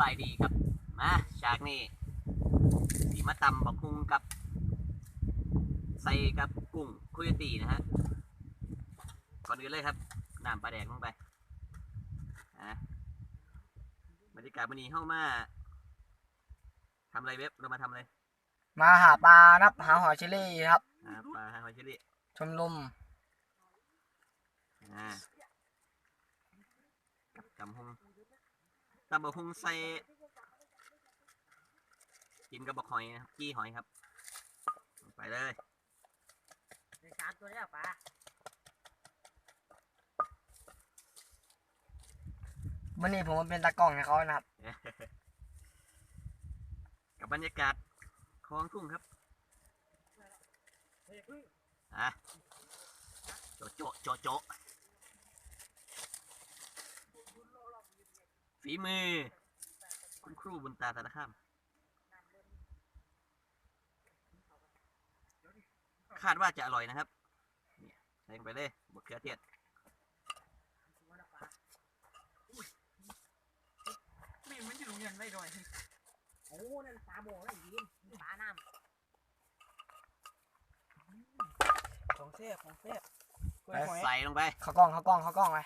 บายดีครับ มาฉากนี้สีมาตำบักฮุงกับ ใส่กับกุ้งคุยตีนะฮะ ก่อนอื่นเลยครับน้ำปลาแดกลงไปอะบรรยากาศวันนี้เข้ามาทำอะไรเว็บเรามาทำอะไรมาหาปลานับหาหอยเชอรี่ครับ อ่าปลาฮาฮอยเชอรี่ชมรมอ่ากับตำฮุง ตำบักฮุงใส่กินกับบักหอยนะครับกี้หอยครับลงไปเลยสามตัวแล้วปลาวันนี้ผมมาเป็นตากล้องให้เขานะครับ กับบรรยากาศคลองทุ่งครับอะโจะโจะโจะโจะ ฝีมือ คุณครูบุญตาตาละข้ามคาดว่าจะอร่อยนะครับเนี่ยใส่ลงไปเลยบดเขือเทศนี่มันอยู่โรงเรียนไม่ด้วยโอ้นั่นปลาโบแล้วยินปลาน้ำของเสียของเสียกล้วยหอยใส่ลงไปเขากล้องเขากล้องเขากล้องไป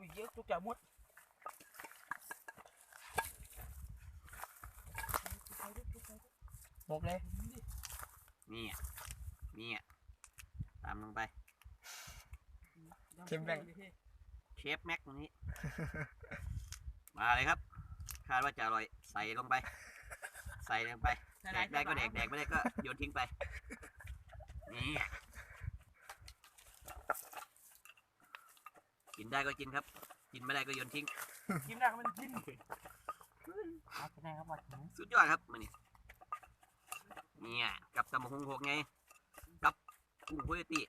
อุ้ยเยอะทุกอย่างหมดบกเลยนี่อะนี่อะตามลงไปเชฟแม็กตรงนี้ มาเลยครับ คาดว่าจะอร่อย ใส่ลงไป ใส่ลงไป แดกได้ก็แดกแดกไม่ได้ก็โยนทิ้งไป นี่ กินได้ก็กินครับ กินไม่ได้ก็โยนทิ้ง กินได้ก็มันกินเอาไปไหนครับวัดหนูสุดยอดครับมันนี่เนี่ยกับตำบักหงหกไง กับกุ้งโคยตี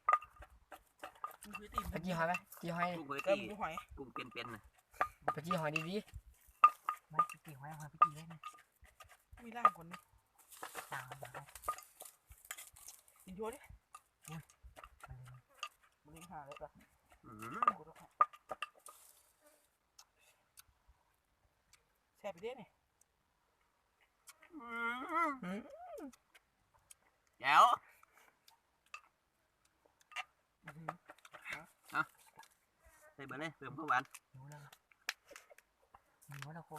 มันคือตีมไปจี้หอยไหมจี้หอยกุ้งโคยเติมตีกูหอยกุ้งเป็นๆนะไปจี้หอยดีไม่ตีหอยหอยไปตีได้ไหมมีร่างคนนี้ต่างกันกินชัวดิมันเลี้ยงหาเลยปะอื้อหือ แซ่บไปเด้เนี่ยอื้อหือๆอืมแจ๋วใส่เบอร์เลยเติมข้าวหวานหิวแล้วหิวแล้วโค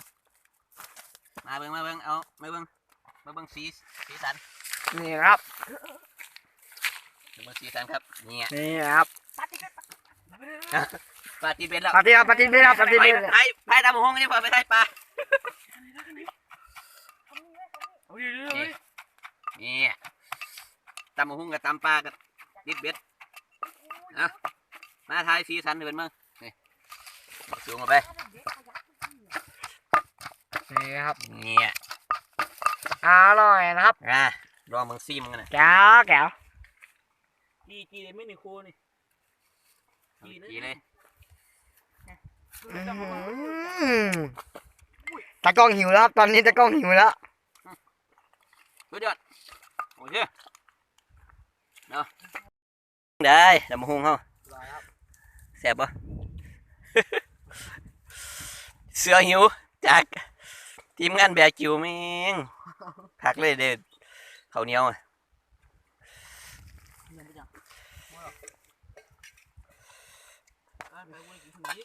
มาเบิ่งมาเบิ่งเอามาเบิ่งมาเบิ่งสีสีสันนี่ครับมาเบิ่งสีสันครับเนี่ยนี่ครับปลาตีเป็นแล้วปาร์ตี้ครับปาร์ตี้ไม่ครับปาร์ตี้ไปไม่ไปไปตามห้องนี่พอไปได้ปลา เอาดิเลยนี่ตำห้องกับตำปลากับดิบเบ็ดเอามาทายสีสันเดินมั่งนี่สูงออกไปนี่ครับเนี่ยอร่อยนะครับอะลองมึงซีมกันนะแก้วแก้วจีจีเลยไม่หนึ่งโคนี่กีเลยอื้อหือตากล้องหิวแล้วครับตอนนี้ตากล้องหิวแล้ว สุดยอดโอเคเนาะได้ตำหงเขาแซ่บปะเสือหิวจากทีมงานแบกจิ๋วม่งพักเลยเด็ดข้าเหนียวอะยังไม่จังอ่าไปเว้ยกินถึงนี้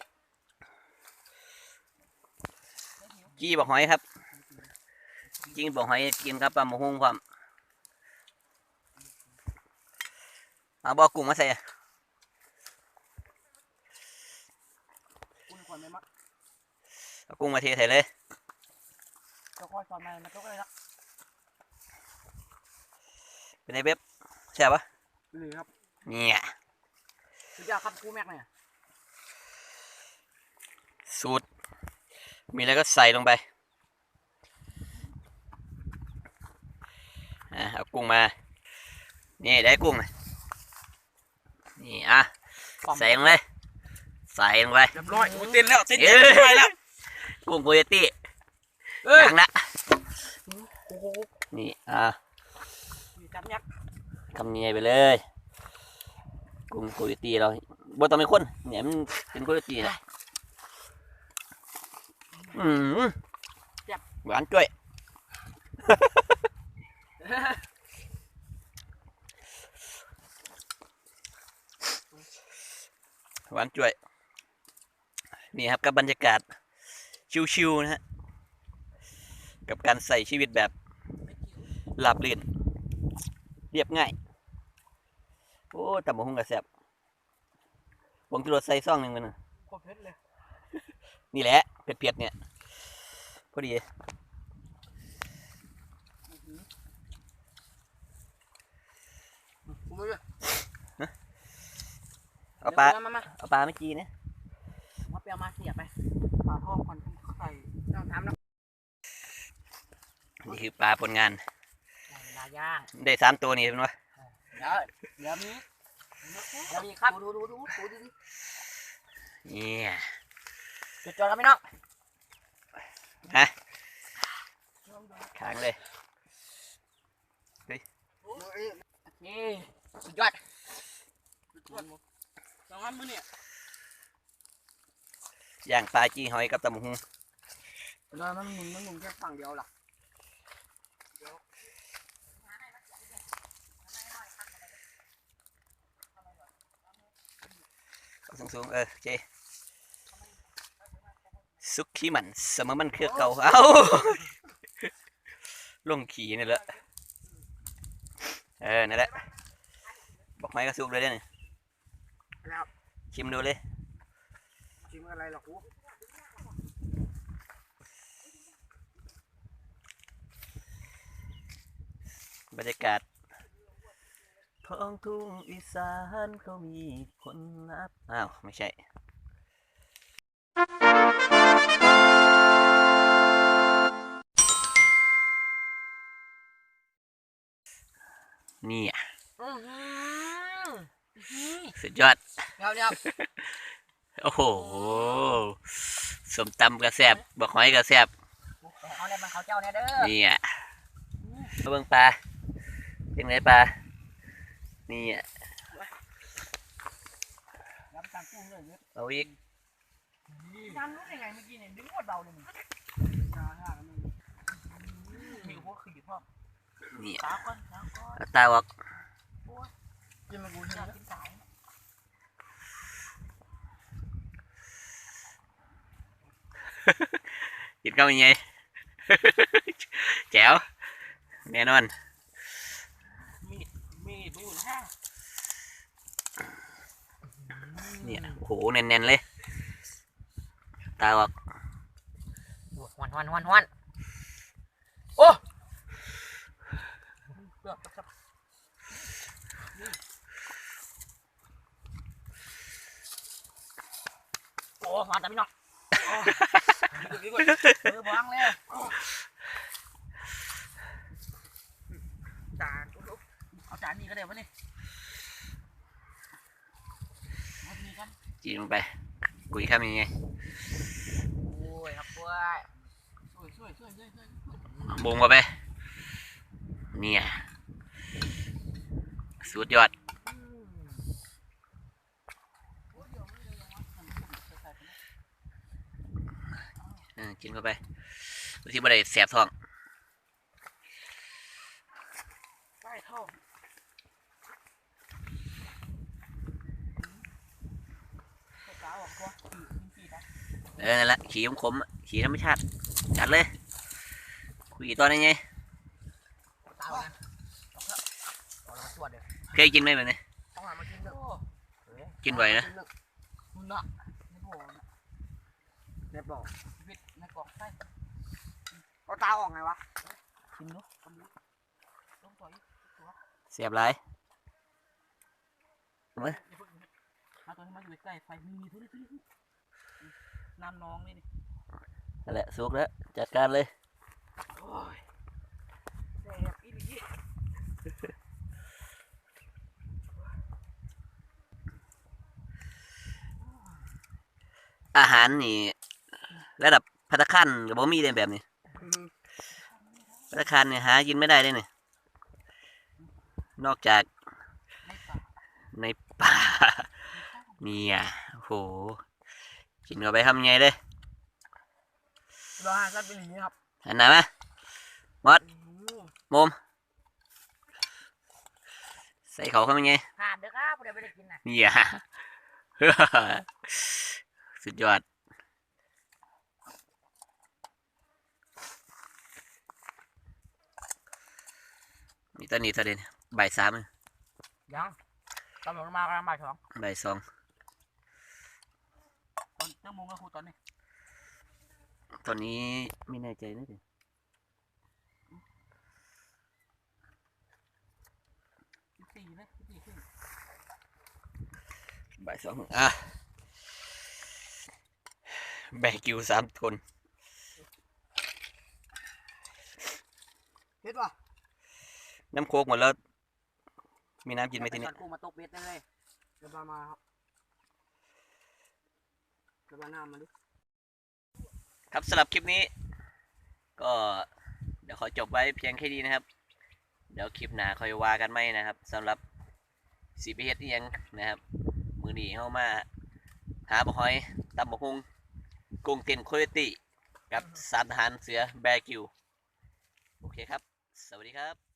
จี้บอกหอยครับ จี้บอกหอยกินกับปลาหมูหุ้งพร้อมเอาบอกกุ้งมาใส่คุณคนไม่มักเอากุ้งมาเทใส่เลยก็ค่อยสอนมามันก็เลยละเป็นไงเบ๊บแซ่บปะเลยครับเนี่ยสุดยอดครับครูแม็กเนี่ยสูตรมีอะไรก็ใส่ลงไป อะเอากุ้งมา นี่ได้กุ้งนะนี่อะใส่ลงเลยใส่ลงไปเรียบร้อยโอ้เต้นแล้วเต้นเอ้เต้นไปแล้วกุ้งโคโยตี้เอ้ยดังละโอ้โหนี่อะมีจับยักษ์คำนี้ไปเลย กุ้งโคโยตี้เราบ่ต้องเป็นคนเนี่ยมันเป็นโคโยตี้นะอืมหวานจ้วย หวานจ้วย นี่ครับกับบรรยากาศ ชิวๆนะฮะ กับการใส่ชีวิตแบบหลับลื่น เรียบง่าย โอ้แต่บะฮุงกระแซบวงจุรสใส่ซ่องหนึ่งมันนะโคตรเพชรเลยนี่แหละ เผ็ดๆเนี่ย พอดี กูไม่รู้เอาปลามามาเอาปลาไม่จีนะมาเปียวมาเสียบไปปลาทองก่อนใส่ต้องทำนะนี่คือปลาผลงานเวลาย่างได้สามตัวนี่เป็นวะเดี๋ยวเดี๋ยวมีเดี๋ยวมีครับดูดูดูดูดูเนี่ยจุดจอดแล้วไหมน้องฮะค้างเลย โอเคสุดยอดสองอันมือเนี่ย ย่างปลาจีหอยกับตำบักหุงแล้วมันหมุนมันหมุนแค่ฝั่งเดียวล่ะสูงสูงๆเออโอเคซุกขี้มันเสมอมันคือเก่าเอ้าลงขี่นี่แหละเออนั่นแหละบอกไม้ก็สุกเลยเด้อนี่แล้วชิมดูเลยชิม อะไรหรอกูบรรยากาศท้องทุ่งอีสานเขามีคนนับ อ้าว ไม่ใช่นี่อะอือหือสุดยอดเดี๋ยวเดี๋ยว โอ้โหสมตำกระแซบบักหอยกระแซบเอาเนี่ยมันเขาเจ้าเนี่ยเด้อนี่อะมาเบิ่งปลาเป็นไงปลานี่อะเลยเนี่ยเอาอีกน้ำรู้ได้ไงเมื่อกี้เนี่ยดึงหมดเบาเลยมึงมีหัวขีดพ่อนี่ตาก่อนตาก้อนตาวักกินมากูกินสาย กินข้าวยังไงแจ๋วแน่นอนมีดมีดไม่อยู่ห้างเนี่ยโอ้โหแน่นๆเลย ตาออกวันวันวันวันโอ้เกือบจะโอ้มาแต่พี่น้อง เออบังเลยจานเอาจานนี้ก็ได้วะนี่เอาดีกันจีนไปกุยข้ามยังไงโอ้ยครับว้ยช่วยช่วยช่วยช่วยช่วยบุงเข้าไปเนี่ยสุดยอดเออ กินเข้าไปดูที่บ่ได้แสบท้องใต้ท่อตาออกตัวขีดขีดนะเออนั่นแหละขี่ขมๆอะขี่ธรรมชาติจัดเลย คุยตอนนี้ไงตาออกนะออกแล้วออกแล้วตรวจเดี๋ยวเคยกินไหมแบบนี้ต้องหามากินเด้อกินไหวนะคุณน่ะในบ่อ ในบ่อวิทในกล่องไส้เอาตาออกไงวะกินดูต้องต่อยเสียบหลายมาตัวที่มาอยู่ใกล้ไฟมีมีทุเรศทุเรศน้ำน้องนี่นี่นั่นแหละสุกแล้วจัดการเลยโอ้ยแดกอีหลีอาหารนี่ ระดับพัตตาคารกับบ่มีเลยแบบนี้พัตตาคารเนี่ยหากินไม่ได้เลยเนี่ยนอกจากในป่าในป่าเนี่ยโอ้โหกินเข้าไปทำไงเลยรอหาซัดไปหลีครับหันหน้ามาหมดมุมใส่เขาเข้ามาไงผ่านเด้อครับเดี๋ยวไปได้กินนะเนี่ยสุดยอด มีตอนนี้ตอนเด่นบ่ายสามยังตำรวจมากำลังบ่ายสองบ่ายสองตอนเจ้าโมงก็ครูตอนนี้ ตอนนี้ไม่แน่ใจนะเดี๋ยวสิบสี่เลยสิบสี่ครึ่งบ่ายสองอะแบกกิวสามคน เฮ็ดป่ะ น้ำโคกหมดแล้ว มีน้ำกินไหมทีนี้ กูมาตกเบ็ดได้เลยเดี๋ยวมามาครับเดี๋ยวมาหน้ามาดิ ครับสำหรับคลิปนี้ ก็เดี๋ยวขอจบไว้เพียงแค่นี้นะครับ เดี๋ยวคลิปหน้าค่อยว่ากันไหมนะครับสำหรับสีพิเฮ็ดอิหยังนะครับ มือหนีเข้ามา หาบะหอยตำบะฮุงกุ้งเต้นโคโยติ กับสารทหารเสือแบกิว โอเคครับ สวัสดีครับ